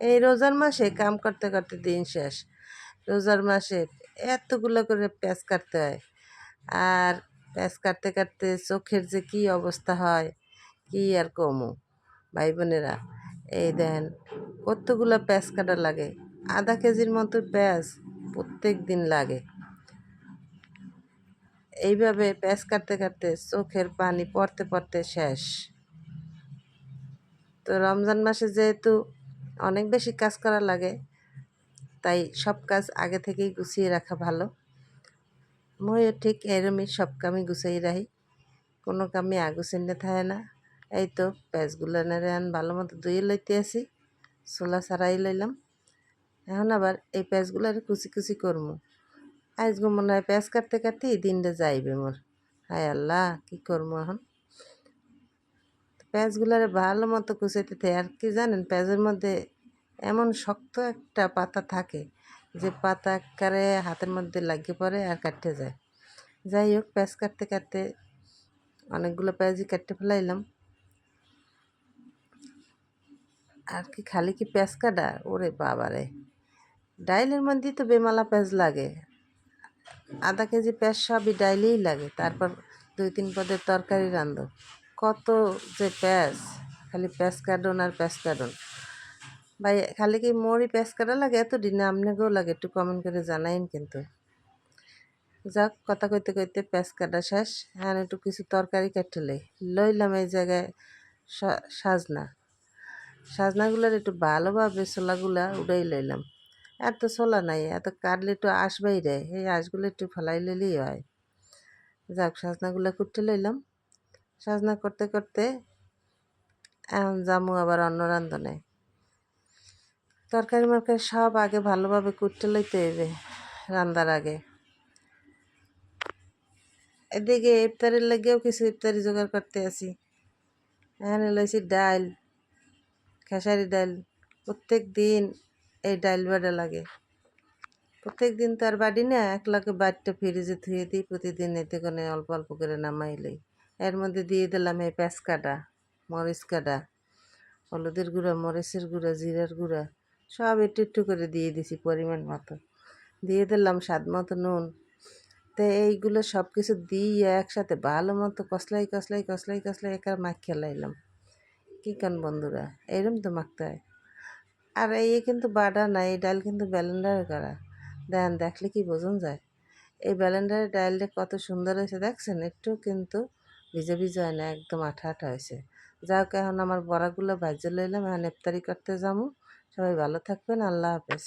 এই রোজার মাসে কাম করতে করতে দিন শেষ। রোজার মাসে এতগুলো করে পেঁয়াজ কাটতে হয়। আর পেঁয়াজ কাটতে কাটতে চোখের যে কি অবস্থা হয়, কি আর কমু? ভাই বোনেরা এই দেন কতগুলো পেঁয়াজ কাটা লাগে। আধা কেজির মতো পেঁয়াজ প্রত্যেক দিন লাগে। এইভাবে পেঁয়াজ কাটতে কাটতে চোখের পানি পড়তে পড়তে শেষ। তো রমজান মাসে যেহেতু অনেক বেশি কাজ করা লাগে। তাই সব কাজ আগে থেকেই গুছিয়ে রাখা ভালো। ময়ও ঠিক এরমই সব কামই গুছিয়ে রাখি। কোনো কামই আগুছিনে থাকে না। এই তো পেঁয়াজগুলো নেড়ে আন, ভালো মতো ধুয়ে লইতে আসি। ছোলা ছাড়াই লইলাম। এখন আবার এই পেঁয়াজগুলো কুচি কুচি করব আজকে মনে হয় পেঁয়াজ কাটতে কাটতে এই দিনটা যাইবে মোর। হায় আল্লাহ, কী করব এখন? পেঁয়াজগুলারে ভালো মতো কুচাইতে আর কি জানেন, পেঁয়াজের মধ্যে এমন শক্ত একটা পাতা থাকে যে পাতা আকারে হাতের মধ্যে লাগিয়ে পড়ে আর কাটতে যায়। যাই হোক, পেঁয়াজ কাটতে কাটতে অনেকগুলো পেঁয়াজই কাটতে ফেলাইলাম। আর কি খালি কি পেঁয়াজ কাটা? ওরে বাবারে। ডাইলের মধ্যেই তো বেমালা পেঁয়াজ লাগে। আধা কেজি পেঁয়াজ সবই ডাইলেই লাগে। তারপর দুই তিন পদের তরকারি রান্ধো কত যে পেঁয়াজ খালি পেঁয়াজ কাটুন আর পেঁয়াজ কাটুন ভাই, খালি কি মোরই পেঁয়াজ কাটা লাগে? এত দিনে আপনাকেও লাগে, একটু কমেন্ট করে জানাইন কিন্তু। যাক, কথা কইতে কইতে পেঁয়াজ কাটা শেষ হ্যাঁ একটু কিছু তরকারি কাটলে লইলাম এই জায়গায় সাজনা। সাজনাগুলোর একটু ভালোভাবে ছোলাগুলা উড়াই লইলাম। এত ছোলা নাই, এত কাটলে একটু আঁশ বাইরে, এই আঁশগুলো একটু ফেলাই লইলেই হয়। যাক, সাজনাগুলো কুটতে লইলাম। সাজনা করতে করতে এখন জামু আবার অন্য রান্ধনে। তরকারি মরকারি সব আগে ভালোভাবে কুটতে লইতে হইবে রান্দার আগে। এদিকে ইফতারের লাগেও কিছু ইফতারি জোগাড় করতে আসি। এখানে লইছি ডাল, খেসারি ডাল। প্রত্যেক দিন এই ডাল বাড়া লাগে। প্রত্যেক দিন তো আর বাড়ি না এক লাখে বাড়িটা ফ্রিজে ধুয়ে দিই, প্রতিদিন এতে করে অল্প অল্প করে নামাই লই। এর মধ্যে দিয়ে দিলাম এই পেঁয়াজ কাটা, মরিচ কাটা, হলুদের গুঁড়া, মরিচের গুঁড়া, জিরার গুঁড়া, সব একটু একটু করে দিয়ে দিছি পরিমাণ মতো। দিয়ে দিলাম স্বাদ মতো নুন। তো এইগুলো সব কিছু দিয়ে একসাথে ভালো মতো কসলাই কসলাই কসলাই কসলাই একার মাখ খেলাইলাম কী কান বন্ধুরা, এরম তো মাখতে হয়। আর এই কিন্তু বাটা না, এই ডাল কিন্তু ব্যালেন্ডারে করা। দেন দেখলে কি বোঝন যায়? এই ব্যালেন্ডারের ডালটা কত সুন্দর হয়েছে, দেখছেন? একটু কিন্তু ভিজে ভিজে হয় না একদম আঠা আঠা হয়েছে যাক এখন আমার বড়াগুলো ভাজ্য লইলাম, এখন ইফতারি করতে যাব। সবাই ভালো থাকবেন, আল্লাহ হাফেজ।